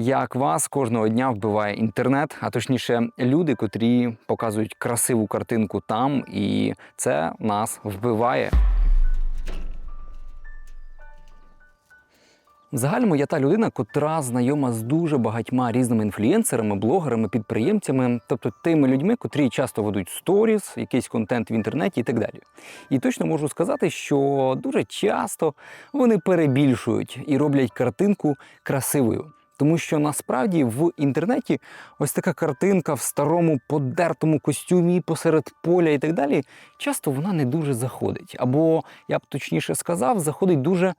як вас кожного дня вбиває інтернет, а точніше, люди, котрі показують красиву картинку там, і це нас вбиває. В загальному я та людина, котра знайома з дуже багатьма різними інфлюєнсерами, блогерами, підприємцями, тобто тими людьми, котрі часто ведуть сторіс, якийсь контент в інтернеті і так далі. І точно можу сказати, що дуже часто вони перебільшують і роблять картинку красивою. Тому що насправді в інтернеті ось така картинка в старому подертому костюмі посеред поля і так далі, часто вона не дуже заходить. Або я б точніше сказав, заходить дуже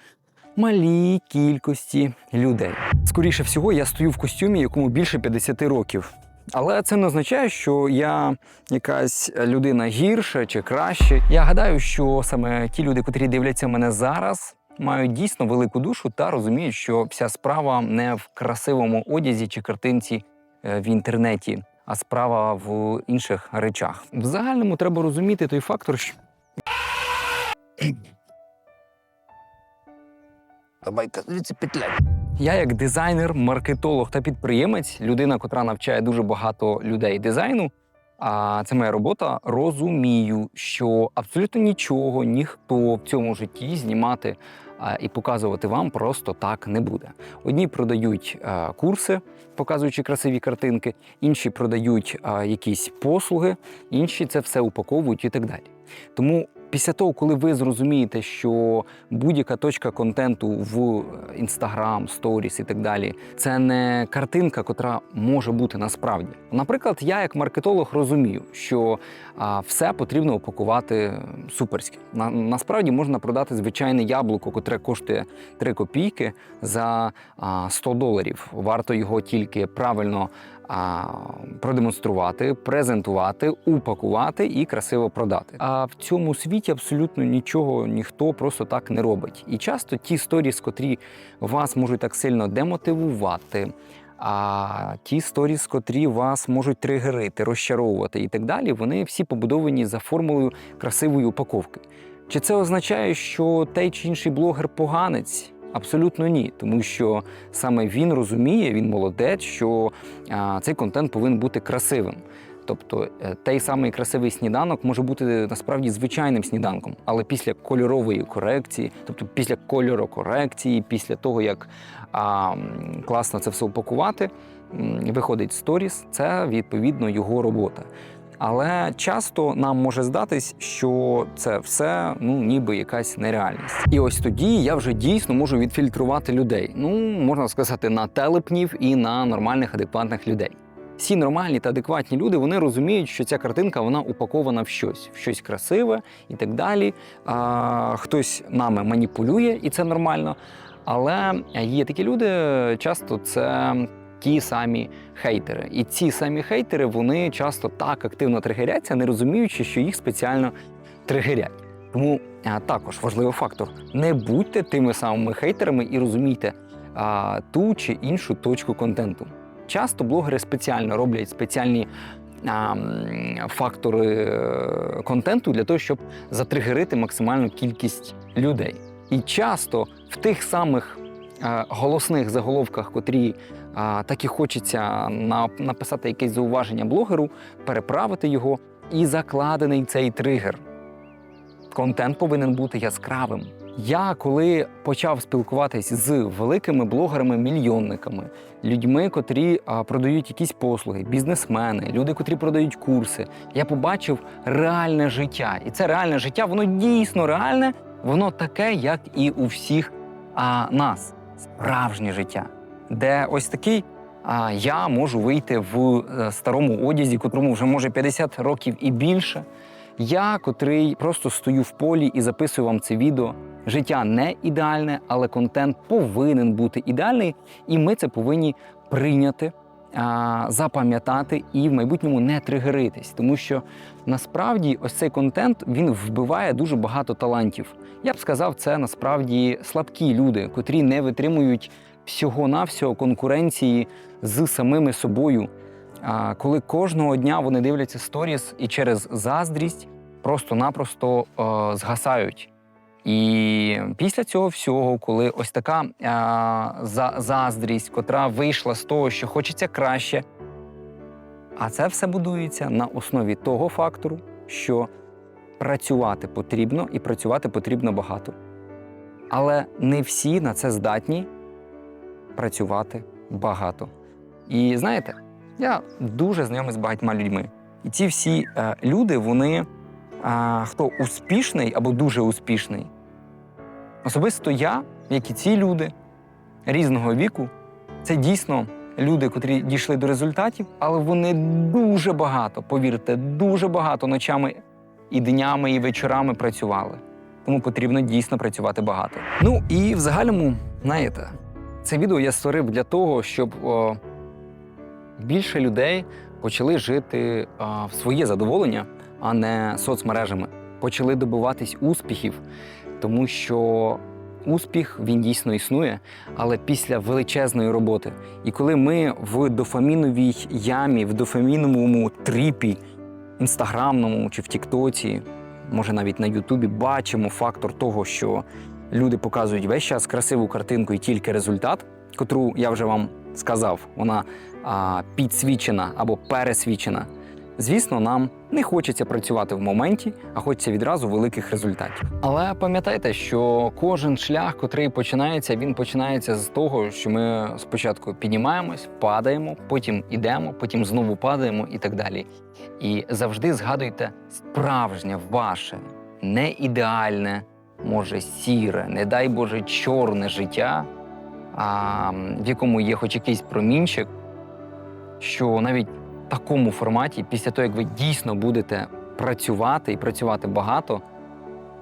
малій кількості людей. Скоріше всього, я стою в костюмі, якому більше 50 років. Але це не означає, що я якась людина гірша чи краще. Я гадаю, що саме ті люди, котрі дивляться мене зараз, мають дійсно велику душу та розуміють, що вся справа не в красивому одязі чи картинці е, в інтернеті, а справа в інших речах. В загальному треба розуміти той фактор, що Давай-ка звідси петлять. Я як дизайнер, маркетолог та підприємець, людина, котра навчає дуже багато людей дизайну. А це моя робота. Розумію, що абсолютно нічого ніхто в цьому житті знімати і показувати вам просто так не буде. Одні продають а, курси, показуючи красиві картинки, інші продають а, якісь послуги, інші це все упаковують і так далі. Тому після того, коли ви зрозумієте, що будь-яка точка контенту в Instagram, Stories і так далі, це не картинка, котра може бути насправді. Наприклад, я як маркетолог розумію, що а, все потрібно упакувати суперськи. На, насправді можна продати звичайне яблуко, котре коштує 3 копійки за а, 100 доларів. Варто його тільки правильно а, продемонструвати, презентувати, упакувати і красиво продати. А в цьому світі абсолютно нічого ніхто просто так не робить. І часто ті сторіс, котрі вас можуть так сильно демотивувати. А ті сторіс, котрі вас можуть тригерити, розчаровувати і так далі, вони всі побудовані за формулою красивої упаковки. Чи це означає, що той чи інший блогер поганець? Абсолютно ні, тому що саме він розуміє, він молодець, що цей контент повинен бути красивим. Тобто е, той самий красивий сніданок може бути насправді звичайним сніданком, але після кольорової корекції, тобто після кольорокорекції, після того як а, класно це все упакувати, виходить сторіс, це відповідно його робота. Але часто нам може здатись, що це все ну ніби якась нереальність. І ось тоді я вже дійсно можу відфільтрувати людей. Ну можна сказати, на телепнів і на нормальних, адекватних людей. Всі нормальні та адекватні люди вони розуміють, що ця картинка вона упакована в щось, в щось красиве і так далі. А, хтось нами маніпулює, і це нормально. Але є такі люди, часто це ті самі хейтери. І ці самі хейтери вони часто так активно тригеряться, не розуміючи, що їх спеціально тригерять. Тому а, також важливий фактор: не будьте тими самими хейтерами і розумійте а, ту чи іншу точку контенту. Часто блогери спеціально роблять спеціальні а, фактори е, контенту для того, щоб затригерити максимальну кількість людей. І часто в тих самих е, голосних заголовках, котрі так і хочеться на, написати якесь зауваження блогеру, переправити його, і закладений цей тригер. Контент повинен бути яскравим. Я коли почав спілкуватись з великими блогерами-мільйонниками, людьми, котрі а, продають якісь послуги, бізнесмени, люди, котрі продають курси, я побачив реальне життя. І це реальне життя, воно дійсно реальне, воно таке, як і у всіх а, нас. Справжнє життя, де ось такий а, я можу вийти в е, старому одязі, котрому вже може 50 років і більше. Я, котрий просто стою в полі і записую вам це відео. Життя не ідеальне, але контент повинен бути ідеальний, і ми це повинні прийняти, запам'ятати і в майбутньому не тригеритись, тому що насправді ось цей контент він вбиває дуже багато талантів. Я б сказав, це насправді слабкі люди, котрі не витримують всього-навсього конкуренції з самими собою. Коли кожного дня вони дивляться сторіс і через заздрість просто-напросто е, згасають. І після цього всього, коли ось така за, заздрість, котра вийшла з того, що хочеться краще, а це все будується на основі того фактору, що працювати потрібно і працювати потрібно багато. Але не всі на це здатні працювати багато. І знаєте, я дуже знайомий з багатьма людьми. І ці всі е, люди, вони е, хто успішний або дуже успішний. Особисто я, як і ці люди різного віку, це дійсно люди, котрі дійшли до результатів, але вони дуже багато, повірте, дуже багато ночами і днями, і вечорами працювали. Тому потрібно дійсно працювати багато. Ну і в загальному, знаєте, це відео я створив для того, щоб о, більше людей почали жити а, в своє задоволення, а не соцмережами. Почали добиватись успіхів, тому що успіх він дійсно існує, але після величезної роботи. І коли ми в дофаміновій ямі, в дофаміновому тріпі, інстаграмному чи в Тіктоці, може навіть на Ютубі, бачимо фактор того, що люди показують весь час красиву картинку і тільки результат, котру я вже вам сказав, вона а, підсвічена або пересвічена. Звісно, нам не хочеться працювати в моменті, а хочеться відразу великих результатів. Але пам'ятайте, що кожен шлях, котрий починається, він починається з того, що ми спочатку піднімаємось, падаємо, потім ідемо, потім знову падаємо і так далі. І завжди згадуйте справжнє ваше, не ідеальне, може сіре, не дай Боже, чорне життя, а, в якому є хоч якийсь промінчик, що навіть в такому форматі, після того, як ви дійсно будете працювати і працювати багато,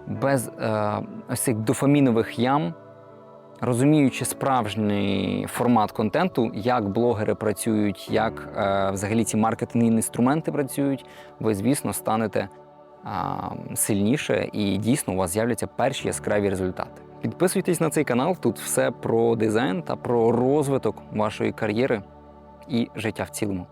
без е, ось цих дофамінових ям, розуміючи справжній формат контенту, як блогери працюють, як е, взагалі ці маркетингові інструменти працюють, ви, звісно, станете сильніше і дійсно у вас з'являться перші яскраві результати. Підписуйтесь на цей канал, тут все про дизайн та про розвиток вашої кар'єри і життя в цілому.